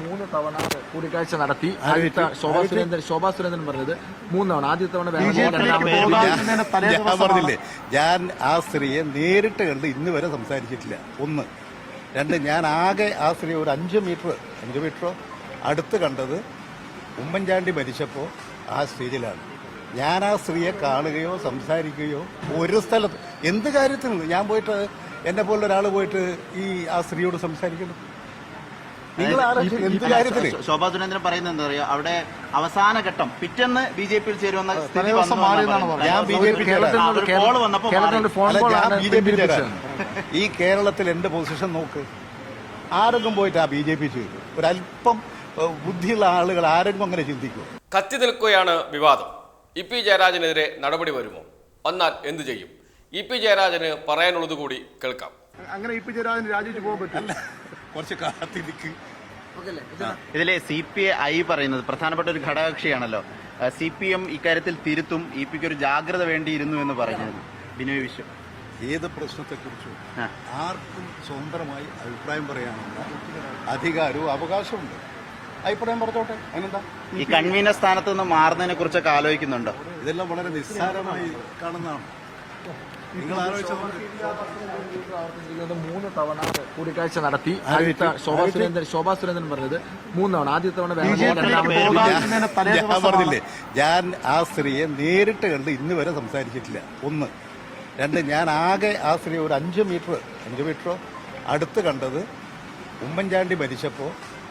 മൂന്ന് തവണ കൂടിക്കാഴ്ച നടത്തി. ആദ്യത്തെ ശോഭാ സുരേന്ദ്രൻ ശോഭാ സുരേന്ദ്രൻ പറഞ്ഞത് മൂന്ന് തവണ. ആദ്യത്തെ തവണ ഞാൻ പറഞ്ഞില്ലേ ഞാൻ ആ സ്ത്രീയെ നേരിട്ട് കണ്ട് ഇന്ന് വരെ സംസാരിച്ചിട്ടില്ല. ഒന്ന്. രണ്ട് ഞാൻ ആകെ ആ സ്ത്രീ ഒരു അഞ്ച് മീറ്റർ അഞ്ച് മീറ്ററോ അടുത്ത് കണ്ടത് ഉമ്മൻചാണ്ടി മരിച്ചപ്പോൾ ആ സ്റ്റേജിലാണ്. ഞാൻ ആ സ്ത്രീയെ കാണുകയോ സംസാരിക്കുകയോ ഒരു സ്ഥലത്ത് എന്ത് കാര്യത്തിനും ഞാൻ പോയിട്ട് എന്നെ പോലെ ഒരാൾ പോയിട്ട് ഈ ആ സ്ത്രീയോട് സംസാരിക്കണം നിങ്ങൾ എന്ത് ശോഭാ സുരേന്ദ്രൻ പറയുന്നത് എന്താ പറയുക? അവിടെ അവസാന ഘട്ടം പിറ്റേന്ന് ബി ജെ പിയിൽ ചേരുവന്ന സ്ഥിതി വന്നു എന്നാണ് പറയുന്നത്. ഞാൻ ബി ജെ പി കേരളത്തിൽ ആ, നിന്ന് ഒരു call വന്നപ്പോ കേരളത്തിൽ നിന്ന് ഫോൺ അല്ല, കോൾ ഞാൻ ആണ് ബി ജെ പി ഈ കേരളത്തിൽ എന്റെ പൊസിഷൻ നോക്ക്. ആരെങ്കിലും പോയിട്ട് ആ ബി ജെ പി ചെയ്തു ഒരല്പം ബുദ്ധിയുള്ള ആളുകൾ ആരെങ്കിലും അങ്ങനെ ചിന്തിക്കും കത്തി നിൽക്കുകയാണ് വിവാദം. ഇ പി ജയരാജനെതിരെ നടപടി വരുമോ? വന്നാൽ എന്തു ചെയ്യും? ഇ പി ജയരാജന് പറയാനുള്ളത് കൂടി കേൾക്കാം. അങ്ങനെ ഇ പി ജയരാജന് രാജിച്ചു പോകാൻ പറ്റില്ല കുറച്ച് കാത്തിരിക്ക്. ഇതിലെ സി പി ഐ പറയുന്നത് പ്രധാനപ്പെട്ട ഒരു ഘടകകക്ഷിയാണല്ലോ. സി പി എം ഇക്കാര്യത്തിൽ തിരുത്തും ഇ പിക്ക് ഒരു ജാഗ്രത വേണ്ടിയിരുന്നു എന്ന് പറയുന്നത്. ബിനോയ് വിശ്വം. ഏത് പ്രശ്നത്തെക്കുറിച്ചും. ആർക്കും സ്വതന്ത്രമായി അഭിപ്രായം പറയാനുള്ള അധികാരവും അവകാശമുണ്ട് അഭിപ്രായം പറഞ്ഞോട്ടെ അതിനെന്താ? ഈ കൺവീനർ സ്ഥാനത്ത് നിന്ന് മാറുന്നതിനെ കുറിച്ചൊക്കെ ആലോചിക്കുന്നുണ്ടോ? ഇതെല്ലാം വളരെ നിസ്സാരമായി കാണുന്നതാണ്. മൂന്ന് തവണ കൂടിക്കാഴ്ച നടത്തി. ആദ്യത്തെ ശോഭാ സുരേന്ദ്രൻ ശോഭാ സുരേന്ദ്രൻ പറഞ്ഞത് മൂന്ന് തവണ. ആദ്യത്തെ തവണ ഞാൻ പറഞ്ഞില്ലേ ഞാൻ ആ സ്ത്രീയെ നേരിട്ട് കണ്ട് ഇന്ന് വരെ സംസാരിച്ചിട്ടില്ല. ഒന്ന്. രണ്ട് ഞാൻ ആകെ ആ സ്ത്രീ ഒരു അഞ്ച് മീറ്റർ അഞ്ച് മീറ്ററോ അടുത്ത് കണ്ടത് ഉമ്മൻചാണ്ടി മരിച്ചപ്പോൾ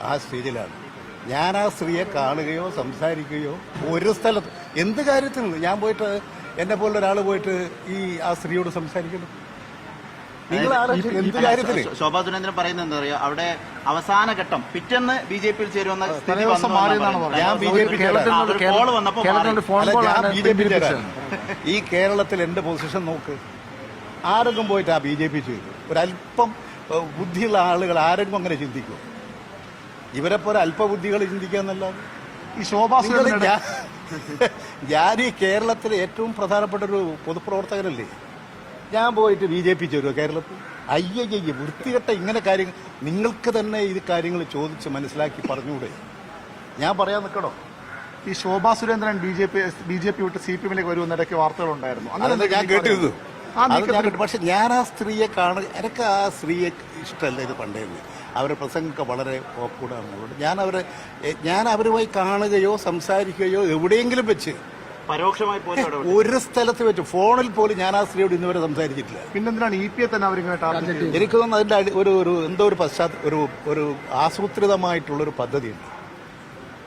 ആ സ്റ്റേജിലാണ് ഞാൻ ആ സ്ത്രീയെ കാണുകയോ സംസാരിക്കുകയോ ഒരു സ്ഥലത്ത് എന്ത് കാര്യത്തിനും ഞാൻ പോയിട്ട് എന്നെ പോലെ ഒരാൾ പോയിട്ട് ഈ ആ സ്ത്രീയോട് സംസാരിക്കുന്നു. ശോഭാ സുരേന്ദ്രൻ പറയുന്നത് എന്താ പറയാ അവിടെ അവസാന ഘട്ടം പിറ്റെന്ന് ബി ജെ പിയിൽ ചേരുവന്ന സ്ഥിതി. ഈ കേരളത്തിൽ എന്റെ പൊസിഷൻ നോക്ക്. ആരെങ്കിലും പോയിട്ട് ആ ബി ജെ പി ചെയ്തു. ഒരല്പം ബുദ്ധിയുള്ള ആളുകൾ ആരെങ്കിലും അങ്ങനെ ചിന്തിക്കും ഇവരെ പോലെ അല്പബുദ്ധികൾ ചിന്തിക്കാന്നല്ലാതെ ഈ ശോഭാ സുരേന്ദ്രൻ ഞാൻ- ഈ കേരളത്തിലെ ഏറ്റവും പ്രധാനപ്പെട്ട ഒരു പൊതുപ്രവർത്തകനല്ലേ? ഞാൻ പോയിട്ട് ബി ജെ പി ചേരുവോ കേരളത്തിൽ? അയ്യയ്യ വൃത്തികെട്ട ഇങ്ങനെ കാര്യങ്ങൾ നിങ്ങൾക്ക് തന്നെ ഈ കാര്യങ്ങൾ ചോദിച്ച് മനസ്സിലാക്കി പറഞ്ഞുകൂടെ? ഞാൻ പറയാൻ നിൽക്കണോ? ഈ Shobha Surendran B J P B J P വിട്ട് സി പി എമ്മിലേക്ക് വരുമെന്നിടയ്ക്ക് വാർത്തകളുണ്ടായിരുന്നു. അങ്ങനെ ഞാൻ കേട്ടിരുന്നു? പക്ഷെ ഞാൻ ആ സ്ത്രീയെ കാണുക എനിക്ക് ആ സ്ത്രീയെ ഇഷ്ടമല്ല ഇത് പണ്ടേന്ന് അവരുടെ പ്രസംഗമൊക്കെ വളരെ ഓക്കൂടാണ് ഞാൻ അവരെ ഞാൻ അവരുമായി കാണുകയോ സംസാരിക്കുകയോ എവിടെയെങ്കിലും വെച്ച് പരോക്ഷമായി ഒരു സ്ഥലത്ത് വെച്ച് ഫോണിൽ പോലും ഞാൻ ആ സ്ത്രീയോട് ഇന്നുവരെ സംസാരിച്ചിട്ടില്ല. പിന്നെന്തിനാണ് ഇ പി എ തന്നെ ടാർഗറ്റ്? എനിക്ക് തോന്നുന്നു അതിന്റെ ഒരു ഒരു എന്തോ ഒരു പശ്ചാത്ത ഒരു ഒരു ആസൂത്രിതമായിട്ടുള്ള ആസൂത്രിതമായിട്ടുള്ളൊരു പദ്ധതിയുണ്ട്.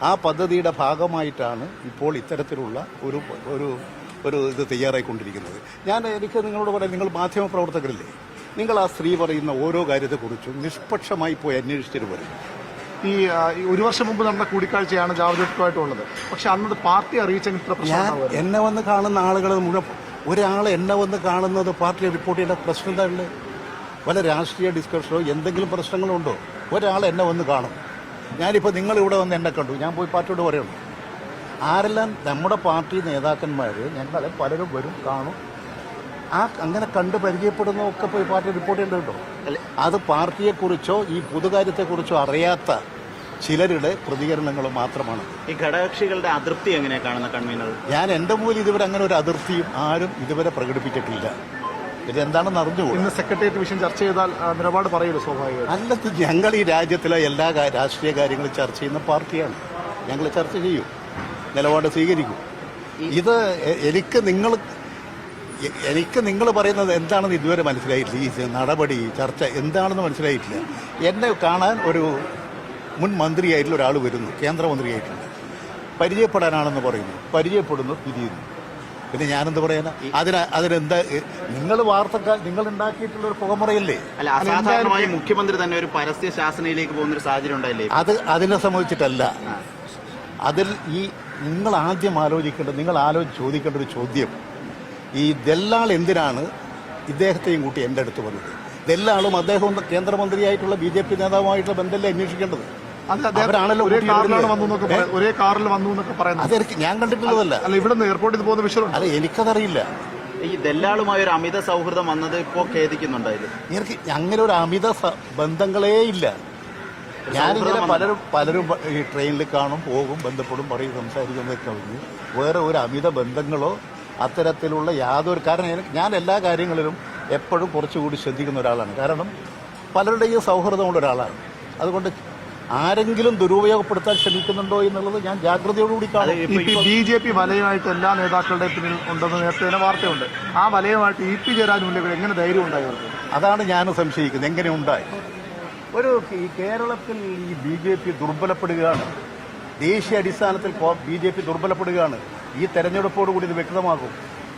ആ പദ്ധതിയുടെ ഭാഗമായിട്ടാണ് ഇപ്പോൾ ഇത്തരത്തിലുള്ള ഒരു ഒരു ഒരു ഇത് തയ്യാറായിക്കൊണ്ടിരിക്കുന്നത്. ഞാൻ എനിക്ക് നിങ്ങളോട് പറയാം നിങ്ങൾ മാധ്യമ പ്രവർത്തകരില്ലേ നിങ്ങൾ ആ സ്ത്രീ പറയുന്ന ഓരോ കാര്യത്തെക്കുറിച്ചും നിഷ്പക്ഷമായി പോയി അന്വേഷിച്ചിട്ട് വരും. ഈ ഒരു വർഷം മുമ്പ് നടന്ന കൂടിക്കാഴ്ചയാണ് ജാവദേക്കുമായിട്ടുള്ളത് പക്ഷെ അന്നത് പാർട്ടി അറിയിച്ചെങ്കിൽ ഇത്ര പ്രശ്നം എന്നെ വന്ന് കാണുന്ന ആളുകൾ മുഴുവൻ ഒരാൾ എന്നെ വന്ന് കാണുന്നത് പാർട്ടി റിപ്പോർട്ട് ചെയ്യേണ്ട പ്രശ്നം ഉള്ളത് വല്ല രാഷ്ട്രീയ ഡിസ്കഷനോ എന്തെങ്കിലും പ്രശ്നങ്ങളുണ്ടോ? ഒരാൾ എന്നെ വന്ന് കാണും. ഞാനിപ്പോൾ നിങ്ങൾ ഇവിടെ വന്ന് എന്നെ കണ്ടു. ഞാൻ പോയി പാർട്ടിയോട് പറയണം ആരെല്ലാം നമ്മുടെ പാർട്ടി നേതാക്കന്മാർ ഞങ്ങളെ പലരും വരും കാണും ആ അങ്ങനെ കണ്ട് പരിചയപ്പെടുന്നതൊക്കെ പോയി പാർട്ടി റിപ്പോർട്ട് ചെയ്യേണ്ടതുണ്ടോ അത് പാർട്ടിയെക്കുറിച്ചോ ഈ പൊതുകാര്യത്തെക്കുറിച്ചോ അറിയാത്ത ചിലരുടെ പ്രതികരണങ്ങൾ മാത്രമാണ്. ഈ ഘടകകക്ഷികളുടെ അതൃപ്തി എങ്ങനെയാണ് കാണുന്ന കൺവീനർ? ഞാൻ എന്റെ മുമ്പിൽ ഇതുവരെ അങ്ങനെ ഒരു അതിർത്തിയും ആരും ഇതുവരെ പ്രകടിപ്പിച്ചിട്ടില്ല. ഇതെന്താണെന്ന് അറിഞ്ഞുകൂടാ. ഇന്ന് സെക്രട്ടേറിയറ്റ് വിഷയം ചർച്ച ചെയ്താൽ നിലപാട് പറയൂല സ്വാഭാവികം അല്ലത് ഞങ്ങൾ ഈ രാജ്യത്തിലെ എല്ലാ രാഷ്ട്രീയ കാര്യങ്ങളും ചർച്ച ചെയ്യുന്ന പാർട്ടിയാണ്. ഞങ്ങൾ ചർച്ച ചെയ്യും. നിലപാട് സ്വീകരിക്കും. ഇത് എനിക്ക് നിങ്ങൾ എനിക്ക് നിങ്ങൾ പറയുന്നത് എന്താണെന്ന് ഇതുവരെ മനസ്സിലായിട്ടില്ല. ഈ നടപടി ചർച്ച എന്താണെന്ന് മനസ്സിലായിട്ടില്ല. എന്നെ കാണാൻ ഒരു മുൻ മന്ത്രിയായിട്ടുള്ള ഒരാൾ വരുന്നു. കേന്ദ്രമന്ത്രിയായിട്ടുണ്ട്. പരിചയപ്പെടാനാണെന്ന് പറയുന്നു. പരിചയപ്പെടുന്നു പിരിയുന്നു പിന്നെ ഞാനെന്ത് പറയാനാ? അതിന് അതിനെന്താ നിങ്ങൾ വാർത്ത നിങ്ങൾ ഉണ്ടാക്കിയിട്ടുള്ള ഒരു പുകമുറയല്ലേ? അല്ല അസാധാരണമായി മുഖ്യമന്ത്രി തന്നെ ഒരു പരസ്യ ശാസനയിലേക്ക് പോകുന്ന ഒരു സാഹചര്യം ഉണ്ടായില്ലേ അത് അതിനെ സംബന്ധിച്ചിട്ടല്ല. അതിൽ ഈ നിങ്ങൾ ആദ്യം ആലോചിക്കേണ്ടത് നിങ്ങൾ ആലോചിച്ച് ചോദിക്കേണ്ട ഒരു ചോദ്യം. ഈ ദല്ലാൾ എന്തിനാണ് ഇദ്ദേഹത്തെയും കൂട്ടി എന്റെ അടുത്ത് വന്നത്? ദല്ലാളും അദ്ദേഹവും കേന്ദ്രമന്ത്രിയായിട്ടുള്ള ബി ജെ പി നേതാവുമായിട്ടുള്ള ബന്ധമല്ലേ അന്വേഷിക്കേണ്ടത്? അത് അദ്ദേഹം അവരാണല്ലോ ഒരേ കൂട്ടി വന്നു എന്നൊക്കെ പറ- ഒരേ കാറിൽ വന്നു എന്നൊക്കെ പറയുന്നത്. അതെനിക്ക് ഞാൻ കണ്ടിട്ടുള്ളതല്ല. അല്ല ഇവിടെ നിന്ന് എയർപോർട്ടിൽ പോകുന്ന വിഷയം അല്ല എനിക്കതറിയില്ല. ഈ ദല്ലാളുമായ ഒരു അമിത സൗഹൃദം വന്നത് ഇപ്പോൾ ഖേദിക്കുന്നുണ്ടായിരുന്നു എനിക്ക് അങ്ങനെ ഒരു അമിത ബന്ധങ്ങളേ ഇല്ല. ഞാനിങ്ങനെ പലരും പലരും ഈ ട്രെയിനിൽ കാണും പോകും ബന്ധപ്പെടും പറയും സംസാരിക്കുന്നതൊക്കെ കഴിഞ്ഞ് വേറെ ഒരു അമിത ബന്ധങ്ങളോ അത്തരത്തിലുള്ള യാതൊരു കാരണം ഞാൻ എല്ലാ കാര്യങ്ങളിലും എപ്പോഴും കുറച്ചുകൂടി ശ്രദ്ധിക്കുന്ന ഒരാളാണ്. കാരണം പലരുടെയും സൗഹൃദമുള്ള ഒരാളാണ്. അതുകൊണ്ട് ആരെങ്കിലും ദുരുപയോഗപ്പെടുത്താൻ ശ്രമിക്കുന്നുണ്ടോ എന്നുള്ളത് ഞാൻ ജാഗ്രതയോടുകൂടി ബി ജെ പി വലയമായിട്ട് എല്ലാ നേതാക്കളുടെ പിന്നിൽ ഉണ്ടെന്ന് നേരത്തെ തന്നെ വാർത്തയുണ്ട്. ആ വലയമായിട്ട് ഇ പി ജയരാജ് മുല്ലകൾ എങ്ങനെ ധൈര്യം ഉണ്ടായി അതാണ് ഞാൻ സംശയിക്കുന്നത്. എങ്ങനെ ഉണ്ടായി? ഒരു ഈ കേരളത്തിൽ ഈ ബി ജെ പി ദുർബലപ്പെടുകയാണ്. ദേശീയ അടിസ്ഥാനത്തിൽ ബി ജെ പി ദുർബലപ്പെടുകയാണ്. ഈ തെരഞ്ഞെടുപ്പോടുകൂടി ഇത് വ്യക്തമാകും.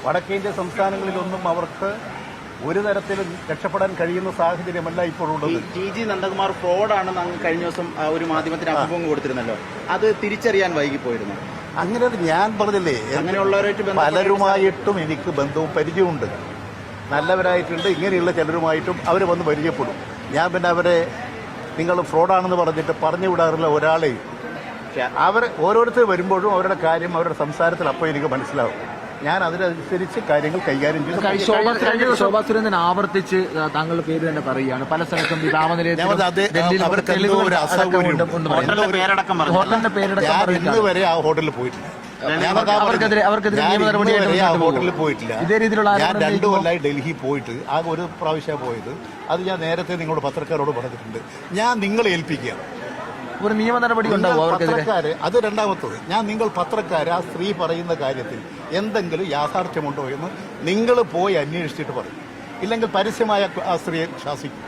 വടക്കേന്ത്യ സംസ്ഥാനങ്ങളിലൊന്നും അവർക്ക് ഒരു തരത്തിലും രക്ഷപ്പെടാൻ കഴിയുന്ന സാഹചര്യമല്ല ഇപ്പോഴുള്ളത്. ടി ജി നന്ദകുമാർ ഫ്രോഡാണെന്ന് അങ്ങ് കഴിഞ്ഞ ദിവസം ഒരു മാധ്യമത്തിന് അഭിമുഖം കൊടുത്തിരുന്നല്ലോ. അത് തിരിച്ചറിയാൻ വൈകിപ്പോയിരുന്നു. അങ്ങനെ ഞാൻ പറഞ്ഞില്ലേ അങ്ങനെയുള്ളവരായിട്ട് പലരുമായിട്ടും എനിക്ക് ബന്ധവും പരിചയമുണ്ട്. നല്ലവരായിട്ടുണ്ട് ഇങ്ങനെയുള്ള ചിലരുമായിട്ടും അവർ വന്ന് പരിചയപ്പെടും. ഞാൻ പിന്നെ അവരെ നിങ്ങൾ ഫ്രോഡാണെന്ന് പറഞ്ഞിട്ട് പറഞ്ഞു വിടാറില്ല ഒരാളെയും. അവർ ഓരോരുത്തർ വരുമ്പോഴും അവരുടെ കാര്യം അവരുടെ സംസാരത്തിൽ അപ്പോൾ എനിക്ക് മനസ്സിലാവും. ഞാൻ അതിനനുസരിച്ച് കാര്യങ്ങൾ കൈകാര്യം ചെയ്തു. ശോഭാ സുരേന്ദ്രൻ- ആവർത്തിച്ച് താങ്കളുടെ പേര് തന്നെ പറയുകയാണ്. പല സ്ഥലത്തും ഈ. ഇന്ന് വരെ ആ ഹോട്ടലിൽ പോയിട്ടില്ല. അവർക്കെതിരെ-. അവർക്കെതിരെ നിയമ നടപടിയായിട്ട് ഹോട്ടലിൽ പോയിട്ടില്ല. ഇതേ രീതിയിലുള്ള ഞാൻ രണ്ടു കൊല്ലമായി ഡൽഹി പോയിട്ട് ആ ഒരു പ്രാവശ്യമാണ് പോയത്. അത് ഞാൻ നേരത്തെ നിങ്ങളുടെ പത്രക്കാരോട് പറഞ്ഞിട്ടുണ്ട്. ഞാൻ നിങ്ങളെ ഏൽപ്പിക്കുക ഒരു നിയമ നടപടി ഉണ്ടാവും പത്രക്കാര് അത് രണ്ടാമത്തത്. ഞാൻ നിങ്ങൾ പത്രക്കാര് ആ സ്ത്രീ പറയുന്ന കാര്യത്തിൽ എന്തെങ്കിലും യാഥാർത്ഥ്യമുണ്ടോ എന്ന് നിങ്ങൾ പോയി അന്വേഷിച്ചിട്ട് പറയും. ഇല്ലെങ്കിൽ പരസ്യമായ ആ സ്ത്രീയെ ശാസിക്കും.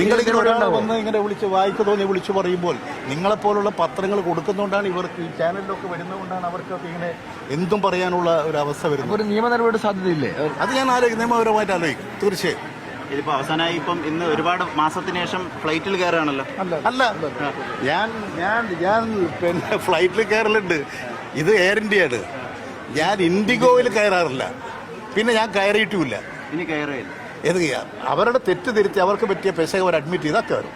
നിങ്ങൾ ഇങ്ങനെ? വന്ന് ഇങ്ങനെ വിളിച്ച് വായിക്ക് തോന്നി വിളിച്ചു പറയുമ്പോൾ നിങ്ങളെപ്പോലുള്ള പത്രങ്ങൾ കൊടുക്കുന്നതുകൊണ്ടാണ് ഇവർക്ക് ഈ ചാനലിലൊക്കെ വരുന്നതുകൊണ്ടാണ് അവർക്കൊക്കെ ഇങ്ങനെ എന്തും പറയാനുള്ള ഒരു അവസ്ഥ വരുന്നത്. ഒരു നിയമ നടപടി സാധ്യതയില്ലേ? അത് ഞാൻ ആലോചിക്കും. നിയമപരമായിട്ട് ആലോചിക്കും. തീർച്ചയായും. ഇതിപ്പോ അവസാനമായി ഇപ്പം ഇന്ന് ഒരുപാട് മാസത്തിന് ശേഷം ഫ്ലൈറ്റിൽ കയറുകയാണല്ലോ. അല്ല. ഞാൻ ഞാൻ ഞാൻ പിന്നെ ഫ്ലൈറ്റിൽ കയറലുണ്ട്. ഇത് എയർ ഇന്ത്യയാണ് ഞാൻ ഇൻഡിഗോയിൽ കയറാറില്ല. പിന്നെ ഞാൻ കയറിയിട്ടുമില്ല. ഇനി കയറുകയില്ല. ഏത് ചെയ്യാം? അവരുടെ തെറ്റ് തിരുത്തി അവർക്ക് പറ്റിയ പെശകം അവർ അഡ്മിറ്റ് ചെയ്താൽ കയറും.